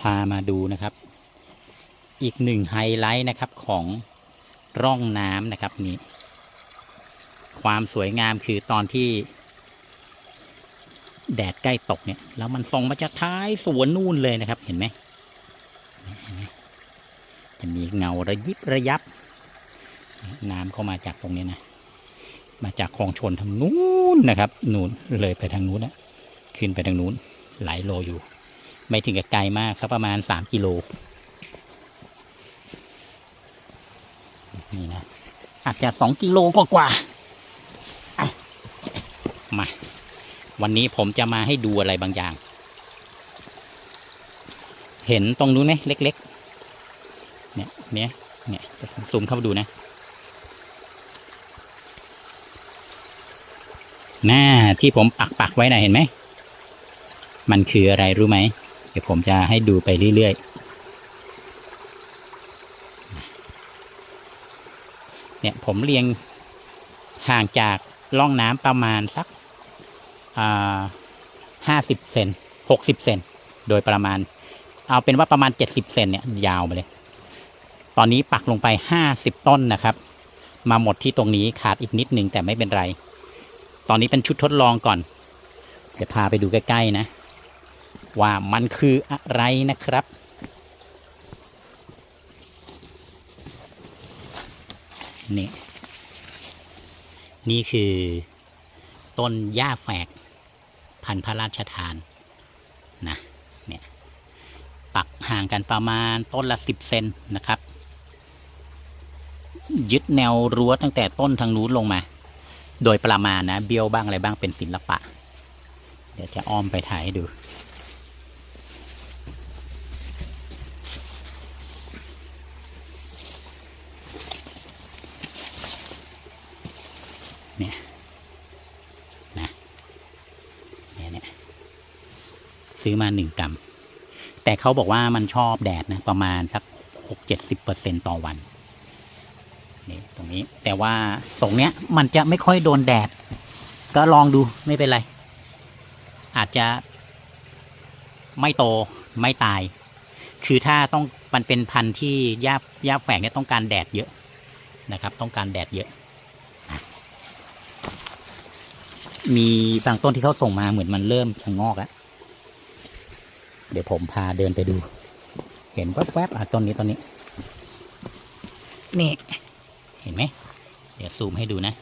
พามาดูนะครับ อีกหนึ่งไฮไลท์นะครับของร่องน้ำนะครับนี่ความสวยงามคือตอนที่ แดดใกล้ตกเนี่ย แล้วมันส่องมาจากท้ายสวนนู่นเลยนะครับ เห็นไหมเห็นไหมจะมีเงาระยิบระยับ น้ำเข้ามาจากตรงนี้นะ มาจากคลองชนทางนู้นนะครับ นู่นเลยไปทางนู้นนะขึ้นไปทางนู้นไหลโลอยู่ ไม่ถึงกับไกลมากครับประมาณสามกิโลนี่นะอาจจะสองกิโลกว่าๆอะมาวันนี้ผมจะมาให้ดูอะไรบางอย่าง เห็นตรงนู้นไหมเล็กๆ เนี่ยเนี่ยเนี่ยซูมเข้าไปดูนะหน้าที่ผมปักปักไว้นะเห็นไหม มันคืออะไรรู้ไหม ดี๋ยวผมจะให้ดูไปเรื่อยๆ เนี่ยผมเรียงห่างจากร่องน้ำประมาณสักห้าสิบเซนหกสิบเซนโดยประมาณ เอาเป็นว่าประมาณเจ็ดสิบเซนเนี่ยยาวไปเลย ตอนนี้ปักลงไปห้าสิบต้นนะครับ มาหมดที่ตรงนี้ขาดอีกนิดนึงแต่ไม่เป็นไร ตอนนี้เป็นชุดทดลองก่อน เดี๋ยวพาไปดูใกล้ ๆ นะ ว่ามันคืออะไรนะครับ นี่ นี่คือ ต้นหญ้าแฝก พันธุ์พระราชทานนะเนี่ยปักห่างกันประมาณต้นละสิบเซนนะครับ ยึดแนวรั้วตั้งแต่ต้นทางนู้นลงมา โดยประมาณนะ เบี้ยวบ้างอะไรบ้างเป็นศิลปะ เดี๋ยวจะอ้อมไปถ่ายให้ดู เนี่ย นะ เนี่ยเนี่ย ซื้อมาหนึ่งกรัม แต่เขาบอกว่ามันชอบแดดนะประมาณสักหกเจ็ดสิบเปอร์เซ็นต่อวันนี่ตรงนี้แต่ว่าตรงเนี้ยมันจะไม่ค่อยโดนแดด ก็ลองดูไม่เป็นไร อาจจะไม่โตไม่ตาย คือถ้าต้องมันเป็นพันธุ์ที่หญ้าหญ้าแฝกเนี่ยต้องการแดดเยอะนะครับ ต้องการแดดเยอะ มีบางต้นที่เขาส่งมาเหมือนมันเริ่มชะงอกแล้ว ดี๋ยวผมพาเดินไปดู เห็นแวบๆอะต้นนี้ต้นนี้ นี่ เห็นไหม เดี๋ยวซูมให้ดูนะ